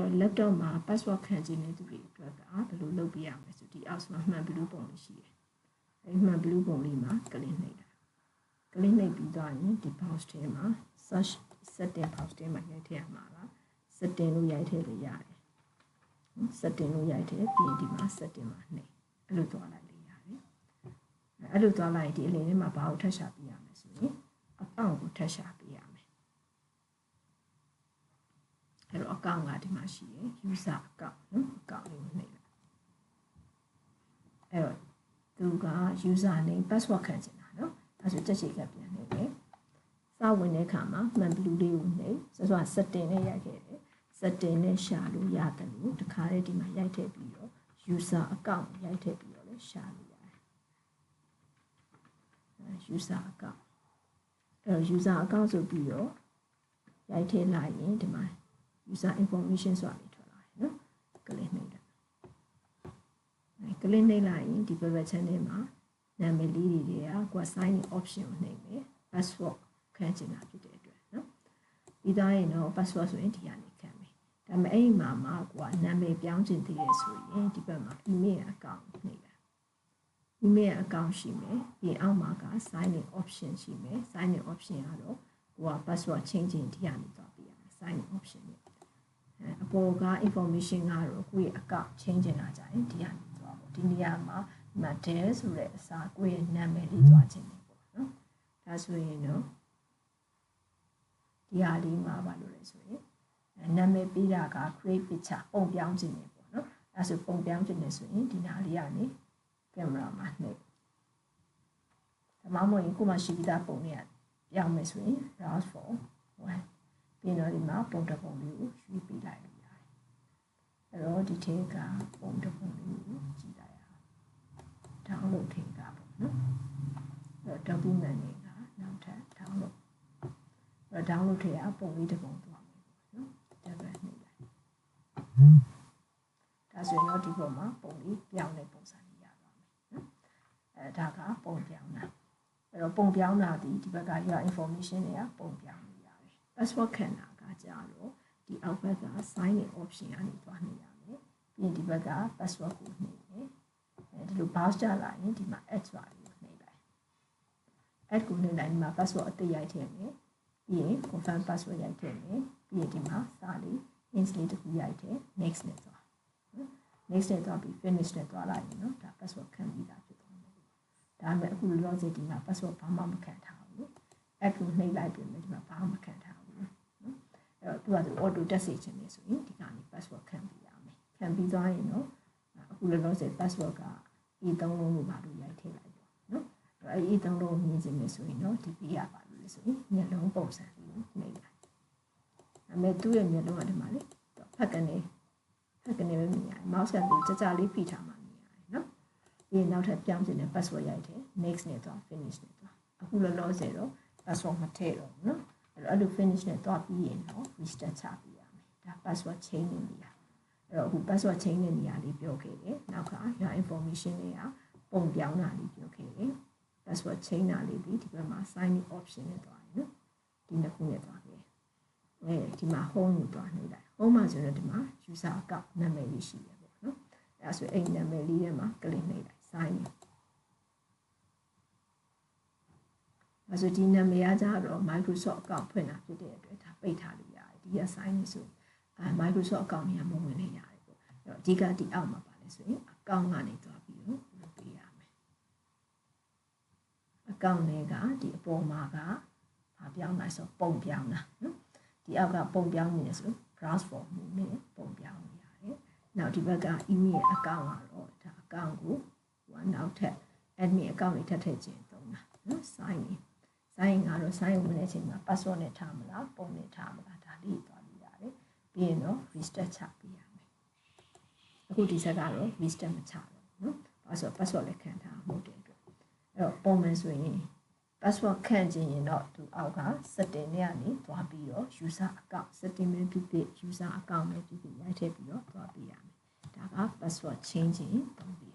တော့ laptop မှာ password ခံခြင်းတဲ့သူတွေအတွက်ကဘယ်လိုလုပ်ပြရမလဲဆိုဒီအောက်မှာမှန်ဘလူးပုံလေးရှိတယ်အဲဒီမှန်ဘလူးပုံလေးမှာ click နှိပ်တာ click နှိပ်ပြီးသွားရင်ဒီ box ထဲမှာ search setting box ထဲမှာရိုက်ထည့်ရမှာလား setting လို့ရိုက်ထည့်လို့ရတယ် setting လို့ရိုက်ထည့်ပြီးရင်ဒီမှာ setting မှာနှိပ်အဲ့လိုသွားလိုက်လို့ရတယ်အဲ့လိုသွားလိုက်ဒီအလင်းထဲမှာဘာကိုထပ်ရှာပြရမလဲဆိုရင် account ကိုထပ်ရှာပြရမယ်အဲ့တော့ account ကဒီမှာရှိတယ် user account နော် account လေးကိုနှိပ်လိုက်အဲ့တော့သူက user name password ခံချင်တာနော်အဲဆိုတက်ချေကပြန်နှိပ်တယ်စဝင်တဲ့အခါမှာမှန်ဘလူးလေးကိုနှိပ်ဆိုတော့ setting နဲ့ရိုက်ခဲ့တယ် setting နဲ့ရှာလို့ရတယ်လို့တခါတည်းဒီမှာရိုက်ထည့်ပြီးတော့ user account ရိုက်ထည့်ပြီးတော့လည်းရှာလို့ရတယ် user account အဲ user account ဆိုပြီးတော့ရိုက်ထည့်လိုက်ရင်ဒီမှာ user information ဆိုတာလေးထွက်လာတယ်နော် click နှိပ်လိုက်အဲ click နှိပ်လိုက်ရင်ဒီ private channel မှာနာမည်လေးတွေတွေကကိုယ် sign in option ကိုနှိပ်မယ် password ခန့်ချင်တာဖြစ်တဲ့အတွက်နော်ပြီးသားရင်တော့ password ဆိုရင်ဒီကနေခန့်မယ်ဒါပေမဲ့အဲ့ဒီမှာမှာကိုယ်ကနာမည်ပြောင်းချင်သေးတယ်ဆိုရင်ဒီဘက်မှာ email account နှိပ်လိုက် email account ရှိမယ်ပြီးအောက်မှာက sign in option ရှိမယ် sign in option ကတော့ကိုက password change ခြင်းဒီကနေသွားပြရမယ် sign in option နဲ့ အဲအပေါ်က information ကတော့ကိုယ့်ရဲ့ account change ခြင်းလာကြရင်ဒီကနေသွားပေါ့ဒီနေရာမှာ matter ဆိုတဲ့အစားကိုယ့်ရဲ့နာမည်လေးသွားခြင်းနေပေါ့နော်ဒါဆိုရင်တော့ဒီဟာလေးမှာပါလို့လဲဆိုရင်နာမည်ပေးတာက create picture ပုံပြောင်းခြင်းနေပေါ့နော်အဲဆိုပုံပြောင်းခြင်းနေဆိုရင်ဒီနာလေးကနေကင်မရာမှာနှိပ်ဒါမှမဟုတ်ရင်ကိုမှရှိပြီးသားပုံတွေကပြောင်းမယ်ဆိုရင် browse for one ပြီးတော့ဒီမှာပုံတစ်ပုံလေးကိုရွေးပေးလိုက်လို့ရတယ် အဲ့တော့ဒီထဲကပုံတစ်ပုံလေးကိုကြည့်လိုက်အောင် download ထဲကပေါ့နော်အဲ့တော့ document တွေကနောက်ထပ် download အဲ့တော့ download ထဲကပုံလေးတစ်ပုံသွားမယ်ပေါ့နော် double နှိပ်လိုက်ဒါဆိုရင်တော့ဒီပုံမှာပုံလေးပြောင်းတဲ့ပုံစံအဲဒါကပုံပြောင်းတာအဲ့တော့ပုံပြောင်းတာဒီဒီဘက်က your information တွေကပုံပြောင်းလို့ရတယ် password ခံတာကကြာတော့ဒီအောက်ဘက်က sign in option ကနေသွားနေရမယ်ပြီး ရင်ဒီဘက်က password ကိုနှိပ်တယ်အဲဒီလို bounce ကြလာရင်ဒီမှာ add ဆိုတာကိုနှိပ်လိုက် add ကိုနှိပ်လိုက်ဒီမှာ password အသေးရိုက်ထည့်မယ်ပြီးရင် confirm password ရိုက်ထည့်မယ်ပြီးရင်ဒီမှာစာလေး ins လေးတစ်ခုရိုက်ထည့် next နဲ့သွား next နဲ့သွားပြီး finish နဲ့သွားလိုက်ရင်နော်ဒါ password ခံပြီးသားဖြစ်သွားမယ်ဒါပေမဲ့အခု logic ဒီမှာ password ဘာမှမခံထားဘူး add ကိုနှိပ်လိုက်ပြင်မယ်ဒီမှာဘာမှမခံထားဘူးနော်အဲ့တော့သူကသူ auto တက်စေခြင်းလေဆိုရင် န်ပြီးသွားရင်တော့အခုလောလောဆယ် password က A3 လုံးလို့ပါလို့ရိုက်ထည့်လိုက်ပေါ့နော်အဲ့ဒီ A3 လုံးကိုမြင်ခြင်းမယ်ဆိုရင်တော့ဒီပေးရပါလို့လေဆိုရင်မျက်လုံးပုံစံလေးကိုနှိပ်လိုက်အမေသူ့ရဲ့မျက်လုံးကဒီမှာလေဖက်ကနေဖက်ကနေပဲမြင်ရတယ် mouse ကလည်းကြာကြာလေးဖိထားမှမြင်ရတယ်နော်ဒီနောက်ထပ်ပြောင်းခြင်းနဲ့ password ရိုက်တယ် next နဲ့သွား finish နဲ့သွားအခုလောလောဆယ်တော့ password မထည့်တော့ဘူးနော်အဲ့လို finish နဲ့သွားပြီးရင်တော့ restart ချပေးရမယ်ဒါ password change လုပ်ရ အခု password change တဲ့နေရာလေးပြောခဲ့တယ်နောက်ကညာ information တွေကပုံပြောင်းတာလေးပြောခဲ့တယ် password change တာလေးပြီးဒီဘက်မှာ sign in option နဲ့တွားတယ်နော်ဒီနှစ်ခုနဲ့တွားခဲ့အဲဒီမှာ home ကိုတွားနေလိုက် home မှာဆိုတော့ဒီမှာ user account နာမည်လေးရှိတယ်ပေါ့နော်အဲဒါဆိုအဲ့နာမည်လေးထဲမှာ click နေလိုက် sign in အဲဆိုဒီနာမည်ကကြတော့ Microsoft account ဖွင့်တာဖြစ်တဲ့အတွက်ဒါပိတ်ထားလို့ရတယ်ဒီ assign ဆို Microsoft account တွေကမဝင်နိုင်ရ တယ်ပေါ့အဲ့တော့အဓိကဒီအောက်မှာပါလဲဆိုရင် account ကနေသွားပြီးတော့လုပ်ပေးရမယ် account တွေကဒီအပေါ်မှာကဘာပြောင်းလဲဆိုပုံပြောင်းတာနော်ဒီအောက်ကပုံပြောင်းနေတယ်ဆို browse for နဲ့ပုံပြောင်းနေရတယ်နောက်ဒီဘက်က email account ကတော့ဒါ account ကိုဟိုနောက်ထပ် admin account တွေထပ်ထည့်ခြင်းသုံးတာနော် sign in sign in ကတော့ sign in ဝင်တဲ့အချိန်မှာ password နဲ့ထားမလားပုံနဲ့ထားမလားဒါလေးသွားလို့ရတယ်ပြီးရင်တော့ restart ချပေးရမယ် အခုဒီဆက်ကတော့ restart မချတော့နော်ဘာလို့ password လည်းခံထားမှုတဲ့အတွက်အဲ့တော့ပုံမှန်ဆိုရင် password ခန့်ခြင်းရင်တော့သူအောက်က setting နဲ့ကနေသွားပြီးတော့ user account setting ပဲဖြစ်ဖြစ် user account ပဲဖြစ်ဖြစ်ရိုက်ထည့်ပြီးတော့သွားပေးရမယ်ဒါက password change ခြင်းပုံပေး